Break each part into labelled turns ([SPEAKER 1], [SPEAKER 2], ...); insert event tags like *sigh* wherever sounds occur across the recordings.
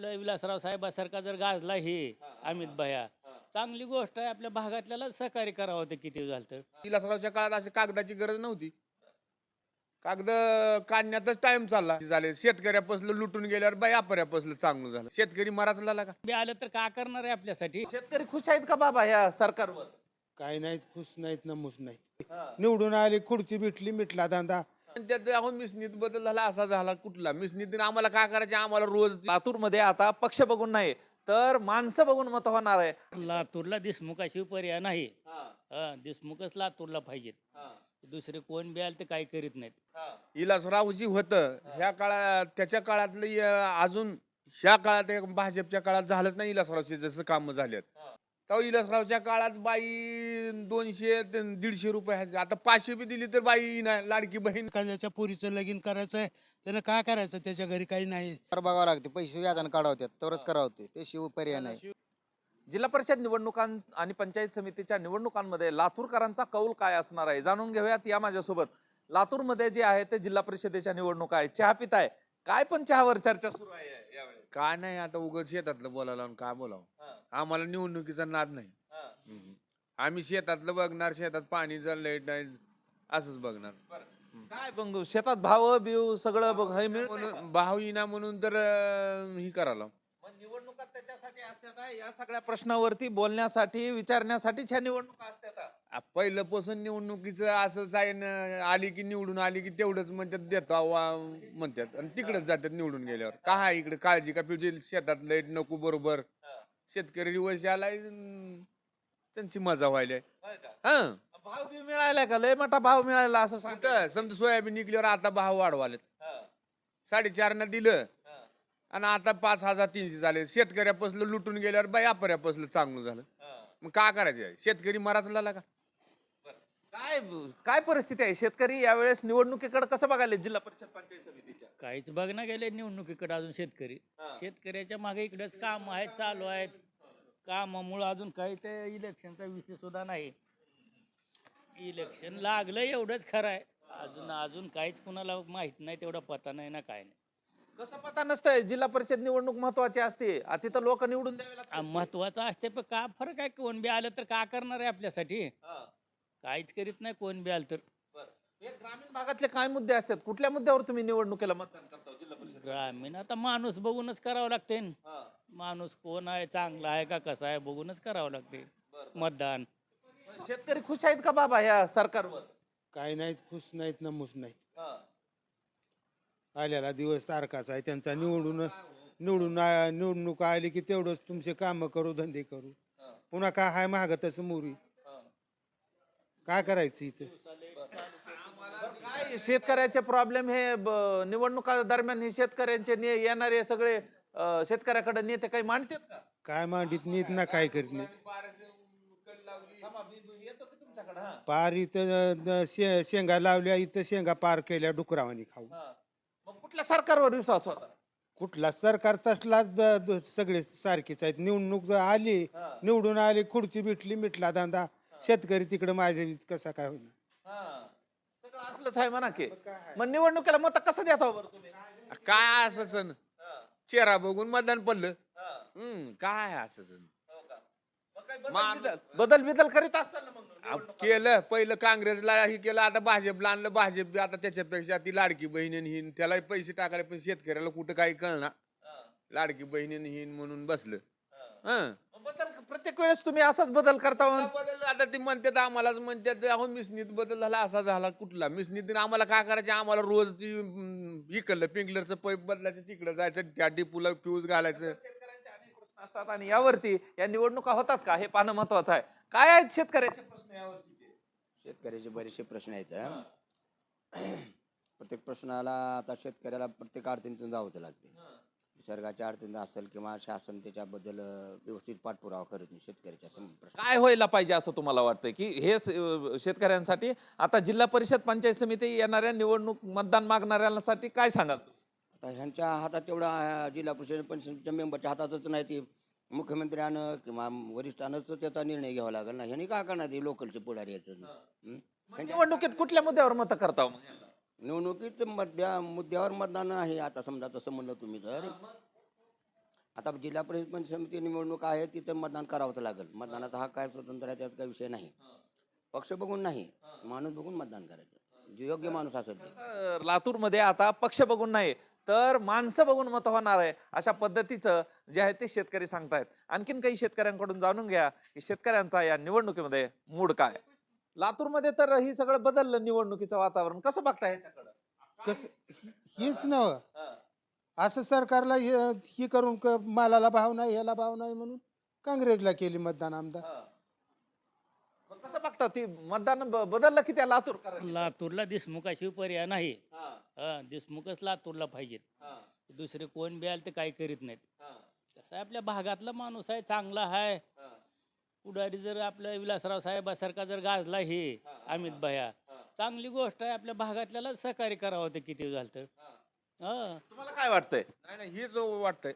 [SPEAKER 1] आपलं विलासराव साहेबासारखा जर गाजला हे अमित भया चांगली गोष्ट आहे आपल्या भागातल्याला सहकार्य करावं होतं किती झालं तर
[SPEAKER 2] विलासरावच्या काळात अशी कागदाची गरज नव्हती. कागद काढण्यातच टाइम चालला. झाले शेतकऱ्यापासलं लुटून गेल्यावर बाई अपर्यापासलं चांगलं झालं. शेतकरी मराच झाला का?
[SPEAKER 1] बी आलं तर का करणार आहे आपल्यासाठी?
[SPEAKER 3] शेतकरी खुश आहेत का बाबा ह्या सरकारवर?
[SPEAKER 4] काय नाहीत खुश नाहीत नमूस नाहीत. निवडून आली खुर्ची भेटली मिटला धंदा.
[SPEAKER 2] त्यात अहो मिसनीत बदल झाला असा झाला कुठला? मिसनीत आम्हाला काय करायचे? आम्हाला रोज
[SPEAKER 3] लातूरमध्ये आता पक्ष बघून नाही तर माणसं बघून मत होणार आहे.
[SPEAKER 1] लातूरला देशमुखाशिवाय पर्याय नाही. हा, देशमुखच लातूरला पाहिजेत. दुसरे कोण बी आले तर काही करीत नाहीत.
[SPEAKER 2] इलासराव जी होतं. ह्या काळात त्याच्या काळातलं अजून ह्या काळात एक भाजपच्या काळात झालंच नाही इलासरावचे जसं काम झालेत. तेव्हा इलासरावच्या काळात बाई दोनशे ते दीडशे रुपये ह्याचे. आता पाचशे बी दिली तर बाई नाही लाडकी बहीण.
[SPEAKER 4] एखाद्याच्या पोरीचं लगीन करायचं आहे त्यानं काय करायचं? त्याच्या घरी काही नाही.
[SPEAKER 5] तर बघावं लागते पैसे व्याजानं काढावतात तरच करावं ते. शिव पर्याय नाही.
[SPEAKER 3] जिल्हा परिषद निवडणुकां आणि पंचायत समितीच्या निवडणुकांमध्ये लातूरकरांचा कौल काय असणार आहे? जाणून घेऊयात या माझ्यासोबत. लातूरमध्ये जे आहे ते जिल्हा परिषदेच्या निवडणुका आहे. चहा पिताय. काय पण चहावर चर्चा सुरू आहे यावेळी.
[SPEAKER 2] काय नाही आता उगाच शेतातलं बोलायला काय बोलावं? आम्हाला निवडणुकीचा नाद नाही. हम्म. आम्ही शेतातलं बघणार शेतात पाणी जर लाइट नाही असंच बघणार.
[SPEAKER 3] काय बघ शेतात भाव बिव सगळं बघ हे?
[SPEAKER 2] म्हणून भाव येईना म्हणून तर अं, ही करायला.
[SPEAKER 3] मग निवडणुका त्याच्यासाठी असतात आहे, या सगळ्या प्रश्नावरती बोलण्यासाठी विचारण्यासाठीच ह्या निवडणुका असतात.
[SPEAKER 2] आ, पहिल्यापासून निवडणुकीचं असंच आहे न, आली की निवडून आली की तेवढंच म्हणतात देतो वा म्हणतात. आणि तिकडेच जातात निवडून गेल्यावर. काय इकडे काळजी का पिळजी शेतात लाइट नको बरोबर. शेतकरी वर्ष आलाय अन त्यांची मजा व्हायला.
[SPEAKER 3] होय का?
[SPEAKER 2] हा.
[SPEAKER 3] भाव बी मिळायला का? लय मोठा भाव मिळाला असं सांगतात
[SPEAKER 2] कुठं? समजा सोयाबीन निघल्यावर आता भाव वाढवालेत. साडेचारनं दिलं आणि आता पाच हजार तीनशे झाले. शेतकऱ्यापासलं लुटून गेल्यावर बाई अपर्यापासलं चांगलं झालं. मग काय करायचं? शेतकरी मराच झाला का?
[SPEAKER 3] काय काय परिस्थिती आहे? शेतकरी यावेळेस निवडणुकीकडे कसं बघायला जिल्हा परिषद पंचायत समितीच्या?
[SPEAKER 1] काहीच बघणं गेले निवडणुकीकडे अजून शेतकरी. शेतकऱ्याच्या मागे इकडेच काम आहेत चालू आहेत. कामामुळं अजून काही ते इलेक्शनचा विषय सुद्धा नाही. इलेक्शन लागलं एवढंच खरं आहे. अजून अजून काहीच कुणाला माहीत नाही तेवढा पता नाही ना काय नाही.
[SPEAKER 3] कसं पता नसतंय? जिल्हा परिषद निवडणूक महत्वाची असते. आ, तिथं लोक निवडून द्यावे
[SPEAKER 1] आ,
[SPEAKER 3] लागतात
[SPEAKER 1] महत्वाचं असते पण का फरक आहे? कोण बी आलं तर का करणार आहे आपल्यासाठी? काहीच करीत नाही कोण बी आलं तर.
[SPEAKER 3] हे ग्रामीण भागातले काय मुद्दे असतात? कुठल्या मुद्द्यावर तुम्ही निवडणुकीला मतदान करता हो जिल्हा परिषद?
[SPEAKER 1] ग्रामीण आता माणूस बघूनच करावं लागते. माणूस कोण आहे चांगला आहे का कसा आहे बघूनच करावं लागते. मतदान.
[SPEAKER 3] शेतकरी खुश आहेत का बाबा ह्या सरकारवर?
[SPEAKER 4] काय नाहीत खुश नाहीत नमूस नाहीत. आलेला दिवस सारखाच आहे त्यांचा निवडून निवडून आ- निवडणूक आली की तेवढंच तुमचे काम करू धंदे करू. पुन्हा काय हाय माग तसं मोरी. काय करायचं इथं?
[SPEAKER 3] काय शेतकऱ्याचे प्रॉब्लेम हे ब- निवडणुका दरम्यान हे शेतकऱ्यांचे ने- येणारे सगळे अं, शेतकऱ्याकडे नेते काही मांडतात का?
[SPEAKER 4] काय मांडीत नीत ना काय करीत नीत.
[SPEAKER 3] तुमच्याकडे हा
[SPEAKER 4] पार इथं द- शे- शेंगा लावल्या इथं शेंगा पार केल्या डुकरावानी खाऊ
[SPEAKER 3] मग कुठल्या सरकारवर विश्वास होता?
[SPEAKER 4] कुठला सरकार तसलाच द- द- सगळे सारखेच आहेत. निवडणूक जर आली निवडून आली खुर्ची भेटली मिटला धंदा. शेतकरी तिकडे माझे कसा काय होणार
[SPEAKER 3] सगळं असलंच आहे म्हणा की. मग निवडणुकीला मत कसं देता हो बरं तुम्ही?
[SPEAKER 2] काय असं सण? चेहरा बघून मतदान पडलं. हम्म काय असं सण?
[SPEAKER 3] मग काही बदल-
[SPEAKER 2] मान-
[SPEAKER 3] बिदल- बदल बिदल करीत असतात ना मग निवडणुका.
[SPEAKER 2] केलं. पहिलं काँग्रेसला हे केलं आता भाजपला आणलं. भाजप बी आता त्याच्यापेक्षा ती लाडकी बहिणीन हिन त्याला पैसे टाकायला पण शेतकऱ्याला कुठं काही कळणार. लाडकी बहिणीन हिन म्हणून बसलं. हं.
[SPEAKER 3] बदल प्रत्येक वेळेस तुम्ही असाच बदल करता
[SPEAKER 2] बदल आता ते म्हणतात आम्हालाच म्हणतात अहो मिसनीत बदल झाला असा झाला कुठला? मिसनीत आम्हाला काय करायचं? आम्हाला रोज ती अं, इकडलं पिंकलरचं पाईप बदलायचं तिकडं जायचं त्या डिपूला फ्यूज घालायचं.
[SPEAKER 3] शेतकऱ्यांचे अनेक प्रश्न असतात आणि यावरती या निवडणुका होतात का? हे पाहणं महत्वाचं आहे. काय आहेत शेतकऱ्याचे प्रश्न यावर्षीचे
[SPEAKER 5] शेतकऱ्याचे बरेचसे प्रश्न आहेत हं. *clears throat* प्रत्येक प्रश्नाला आता शेतकऱ्याला प्रत्येक अडचणीतून जावंच लागते निसर्गाच्या अडचणी असेल किंवा शासन त्याच्याबद्दल व्यवस्थित पाठपुरावा करत नाही शेतकऱ्याच्या
[SPEAKER 3] काय व्हायला पाहिजे असं तुम्हाला वाटतंय की हे स- शेतकऱ्यांसाठी आता जिल्हा परिषद पंचायत समिती येणाऱ्या निवडणूक मतदान मागणाऱ्यांसाठी काय सांगाल?
[SPEAKER 5] आता ह्यांच्या हातात तेवढा अं, जिल्हा परिषद पंचायतच्या मेंबरच्या हातातच नाही ती. मुख्यमंत्र्यानं किंवा वरिष्ठांनाच त्याचा निर्णय घ्यावा लागेल ना. ह्यांनी काय करणार ते लोकलचे पुढारी याचं हं?
[SPEAKER 3] मग निवडणुकीत कुठल्या मुद्द्यावर मत करता हो मग?
[SPEAKER 5] निवडणुकीत मध्या मुद्द्यावर मतदान आहे. आता समजा तसं म्हणलं तुम्ही तर. आता जिल्हा परिषद पंचायत समिती निवडणूक आहे तिथं मतदान करावंच लागेल. मतदानाचा हा काय स्वतंत्र आहे त्यात काही विषय नाही. पक्ष बघून नाही. माणूस बघून मतदान करायचं. जो योग्य माणूस असेल ते
[SPEAKER 3] लातूरमध्ये आता पक्ष बघून नाही तर माणसं बघून मत होणार आहे अशा पद्धतीचं जे आहे ते शेतकरी सांगतायत. आणखीन काही शेतकऱ्यांकडून जाणून घ्या की शेतकऱ्यांचा या निवडणुकीमध्ये मूड काय? लातूरमध्ये तर ही सगळं बदललं निवडणुकीचं वातावरण. कसं बघताय ह्याच्याकडं?
[SPEAKER 4] कसं हेच नव असं सरकारला हे हे करून क- मालाला भाव नाही ह्याला भाव नाही म्हणून काँग्रेसला केली मतदान आमदार.
[SPEAKER 3] मग कसं बघता ती मतदान ब- बदललं की त्या लातूर
[SPEAKER 1] लातूरला देशमुखाशिवाय पर्याय नाही. हा. देशमुखच लातूरला पाहिजेत दुसरे कोण बी आले तर काही करीत नाहीत. कसं आहे आपल्या भागातला माणूस आहे चांगला आहे. पुढारी जर आपल्या विलासराव साहेबासारखा जर गाजला हे अमित भया चांगली गोष्ट आहे आपल्या भागातल्याला सहकार्य करावं ते किती झालं तर. हा.
[SPEAKER 3] तुम्हाला काय वाटतंय?
[SPEAKER 2] नाही नाही हेच वाटतंय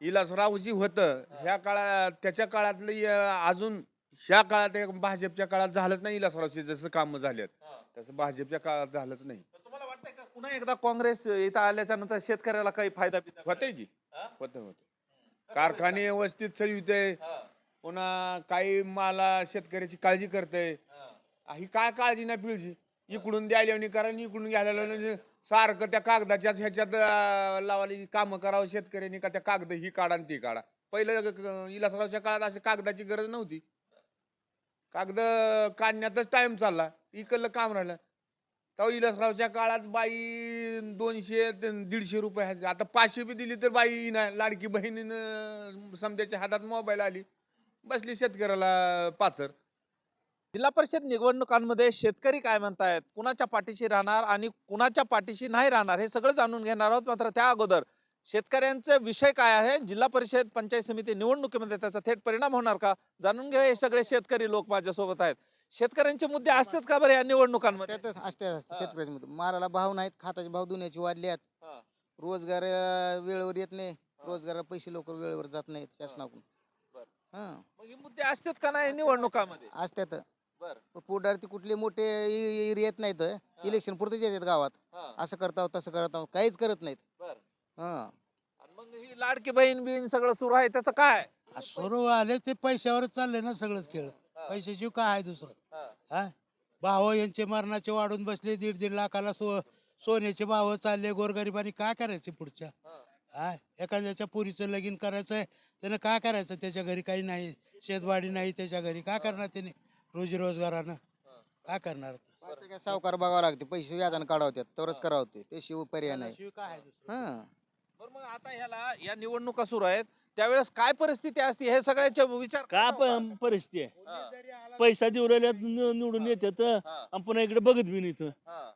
[SPEAKER 2] इलासराव जी होतं ह्या काळात त्याच्या काळातलं य- अजून ह्या काळात एक भाजपच्या काळात झालंच नाही इलासरावचे जसं काम झालेत. तसं भाजपच्या काळात झालंच नाही.
[SPEAKER 3] तुम्हाला वाटतंय का पुन्हा एकदा काँग्रेस इथं आल्याच्यानंतर शेतकऱ्याला काही फायदा बिदा
[SPEAKER 2] होतंय की? होतं होतं कारखाने व्यवस्थित चालविते पुन्हा काही माला शेतकऱ्याची काळजी करते ही. काय काळजी नाही पिळची? इकडून द्यायला कारण इकडून घ्यायला. सारखं त्या कागदाच्याच ह्याच्यात अं, लावाली कामं करावं शेतकऱ्यांनी का त्या कागद ही काढा आणि ती काढा. पहिलं इलासरावच्या काळात अशी कागदाची गरज नव्हती. कागद काढण्यातच टाइम चालला. इकडलं काम राहिलं. तेव्हा इलासरावच्या काळात बाई दोनशे दीडशे रुपये. आता पाचशे बी दिली तर बाई नाही लाडकी बहिणीनं समजाच्या हातात मोबाईल आली. बसली शेतकऱ्याला पाचर.
[SPEAKER 3] जिल्हा परिषद निवडणुकांमध्ये शेतकरी काय म्हणतायत? कुणाच्या पाठीशी राहणार आणि कुणाच्या पाठीशी नाही राहणार हे सगळं जाणून घेणार आहोत. मात्र त्या अगोदर शेतकऱ्यांचे विषय काय आहे? जिल्हा परिषद पंचायत समिती निवडणुकीमध्ये त्याचा थेट परिणाम होणार का? जाणून घ्या हे सगळे शेतकरी लोक माझ्यासोबत आहेत. शेतकऱ्यांचे मुद्दे असतात का बरं या निवडणुकांमध्ये?
[SPEAKER 6] असतात असतात
[SPEAKER 3] हा.
[SPEAKER 6] असतात शेतकऱ्याचे माराला भाव नाहीत खाताचे भाव दुन्याची वाढले आहेत
[SPEAKER 3] हा.
[SPEAKER 6] रोजगार अं, वेळेवर येत नाही. रोजगाराला पैसे लवकर वेळेवर जात नाहीत शासनाकडून.
[SPEAKER 3] मग हे मुद्दे असतात का नाही निवडणुकामध्ये?
[SPEAKER 6] असतात.
[SPEAKER 3] बर.
[SPEAKER 6] पुढारती कुठले मोठे येत नाहीत इलेक्शन पुरतेच येतात गावात.
[SPEAKER 3] हा,
[SPEAKER 6] असं करता तसं करता काहीच करत नाहीत.
[SPEAKER 3] बर.
[SPEAKER 6] हा.
[SPEAKER 3] आणि मग ही लाडकी बहीण बिहीण सगळं सुरू आहे त्याचं काय?
[SPEAKER 7] सर्व आले ते पैशावरच चालले ना सगळंच खेळ.
[SPEAKER 3] हा.
[SPEAKER 7] पैशाशिव काय आहे दुसरं?
[SPEAKER 3] हा.
[SPEAKER 7] हा? भाव यांचे मरणाचे वाढून बसले दीड दीड लाखाला सो सोन्याचे भाव चालले गोरगरिबांनी काय करायचे पुढच्या?
[SPEAKER 3] हा.
[SPEAKER 7] एखाद्याच्या पुरीचं लगीन करायचंय त्यानं काय करायचं? त्याच्या घरी काही नाही शेतवाडी नाही त्याच्या घरी. काय करणार त्याने? रोजी रोजगारानं. काय करणार
[SPEAKER 6] सावकार बघावं लागते. पैसे व्याजानं काढावतात तरच करावं ते. त्याशिवाय पर्याय नाही.
[SPEAKER 7] शिव काय आहे दुसरं?
[SPEAKER 6] हा.
[SPEAKER 3] बरं मग आता ह्याला या निवडणुका सुरू आहेत. त्यावेळेस काय परिस्थिती असते? हे सगळ्याचे विचार का?
[SPEAKER 1] प- परिस्थिती आहे?
[SPEAKER 3] हा,
[SPEAKER 1] पैसा देऊ राहिल्यात नि- निवडून येतात
[SPEAKER 3] हा,
[SPEAKER 1] आणि पुन्हा इकडे बघत बी नाही इथं.
[SPEAKER 3] हा.